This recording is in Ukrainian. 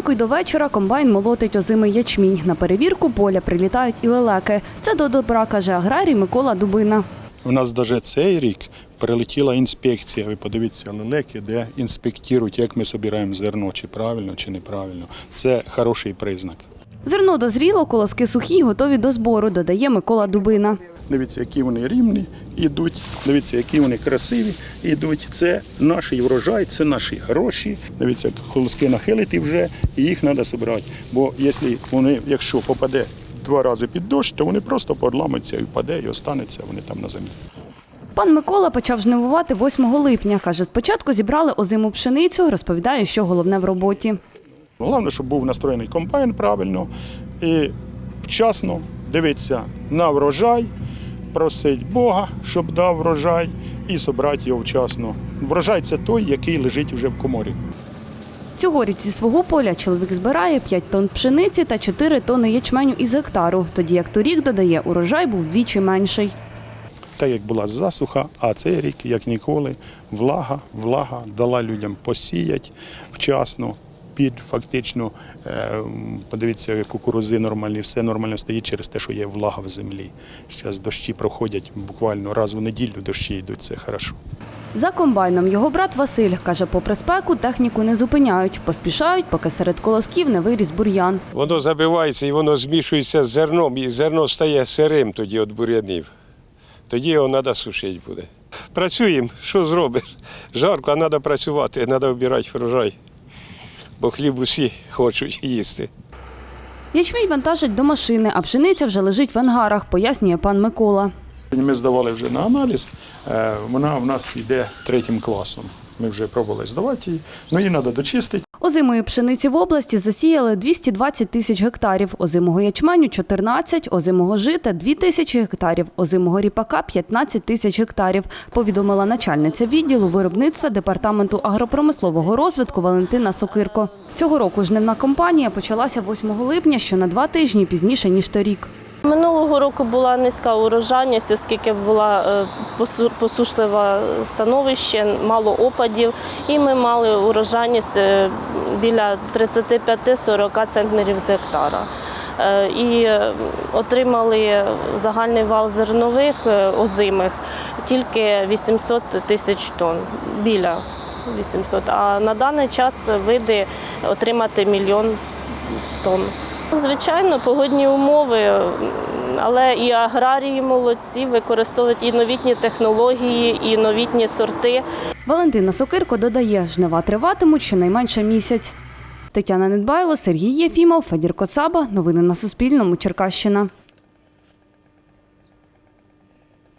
ранку й до вечора комбайн молотить озимий ячмінь. На перевірку поля прилітають і лелеки. Це до добра, каже аграрій Микола Дубина. У нас навіть цей рік прилетіла інспекція. Ви подивіться лелеки, де інспектують, як ми збираємо зерно, чи правильно, чи неправильно. Це хороший признак. Зерно дозріло, колоски сухі, готові до збору, додає Микола Дубина. Дивіться, які вони рівні йдуть. Дивіться, які вони красиві йдуть. Це наш врожай, це наші гроші. Дивіться, холоски нахилити вже, і їх треба збирати. Бо якщо вони, якщо попаде два рази під дощ, то вони просто подламаються і впаде, і останеться вони там на землі. Пан Микола почав жнивувати 8 липня. Каже, спочатку зібрали озиму пшеницю, розповідає, що головне в роботі. Головне, щоб був настроєний комбайн правильно і вчасно дивитися на врожай, просить Бога, щоб дав врожай, і собрати його вчасно. Врожай це той, який лежить вже в коморі. Цьогоріч зі свого поля чоловік збирає 5 тонн пшениці та 4 тонни ячменю із гектару, тоді як торік, додає, урожай був вдвічі менший. Так як була засуха, а цей рік, як ніколи, влага, влага дала людям посіяти вчасно. Під фактично, е, подивіться, кукурузи нормальні, все нормально стоїть через те, що є влага в землі. Зараз дощі проходять буквально раз у неділю, дощі йдуть, це хорошо. За комбайном його брат Василь каже, попри спеку техніку не зупиняють, поспішають, поки серед колосків не виріс бур'ян. Воно забивається і воно змішується з зерном, і зерно стає сирим тоді від бур'янів. Тоді його треба сушити буде. Працюємо, що зробиш? Жарко, а треба працювати, треба обирати врожай. Бо хліб усі хочуть їсти. Ячмінь вантажить до машини, а пшениця вже лежить в ангарах, пояснює пан Микола. Ми здавали вже на аналіз, е, вона в нас йде третім класом. Ми вже пробували здавати її, ну її треба дочистити. Озимої пшениці в області засіяли 220 тисяч гектарів, озимого ячменю – 14, озимого жита – 2 тисячі гектарів, озимого ріпака – 15 тисяч гектарів, повідомила начальниця відділу виробництва Департаменту агропромислового розвитку Валентина Сокирко. Цього року жнивна кампанія почалася 8 липня, що на два тижні пізніше, ніж торік. Минулого року була низька урожайність, оскільки була е, посушливе становище, мало опадів, і ми мали урожайність е, біля 35-40 центнерів з гектара. Е, І отримали загальний вал зернових озимих тільки 800 тисяч тонн, біля 800. А на даний час види отримати мільйон тонн. Звичайно, погодні умови, але і аграрії молодці використовують і новітні технології, і новітні сорти. Валентина Сокирко додає, жнива триватимуть щонайменше місяць. Тетяна Недбайло, Сергій Єфімов, Федір Коцаба. Новини на Суспільному. Черкащина.